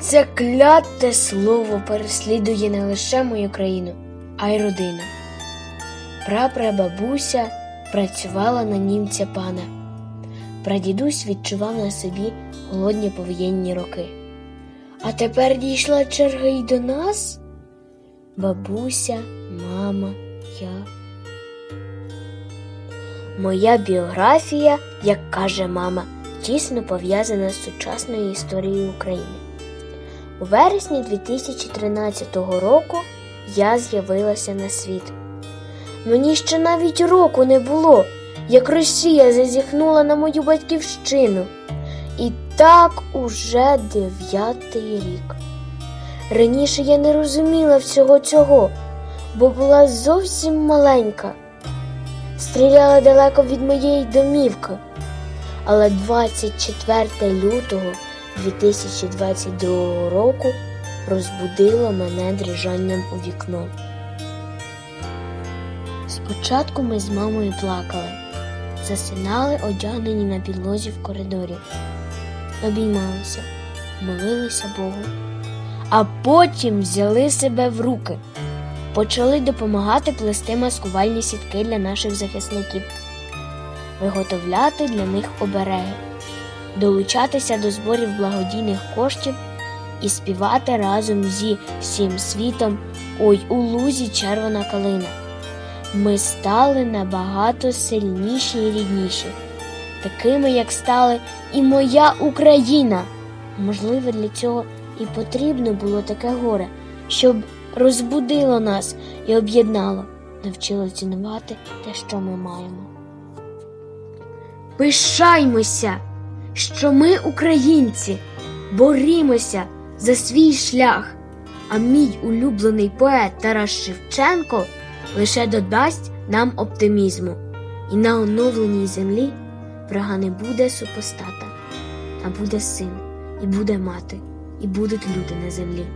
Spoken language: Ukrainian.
Це кляте слово переслідує не лише мою країну, а й родину. Прапрабабуся працювала на німця пана. Прадідусь відчував на собі голодні повоєнні роки. А тепер дійшла черга й до нас? Бабуся, мама, я. Моя біографія, як каже мама, тісно пов'язана з сучасною історією України. У вересні 2013 року я з'явилася на світ. Мені ще навіть року не було, як Росія зазіхнула на мою батьківщину. І так уже дев'ятий рік. Раніше я не розуміла всього цього, бо була зовсім маленька. Стріляла далеко від моєї домівки. Але 24 лютого 2022 року розбудило мене дрижанням у вікно. Спочатку ми з мамою плакали, засинали одягнені на підлозі в коридорі, обіймалися, молилися Богу, а потім взяли себе в руки, почали допомагати плести маскувальні сітки для наших захисників, виготовляти для них обереги, долучатися до зборів благодійних коштів і співати разом зі всім світом Ой у лузі червона калина. Ми стали набагато сильніші і рідніші, такими, як стали і моя Україна. Можливо, для цього і потрібно було таке горе, щоб розбудило нас і об'єднало, навчило цінувати те, що ми маємо. Пишаймося, що ми українці, борімося за свій шлях, а мій улюблений поет Тарас Шевченко лише додасть нам оптимізму, і на оновленій землі врага не буде супостата, а буде син, і буде мати, і будуть люди на землі.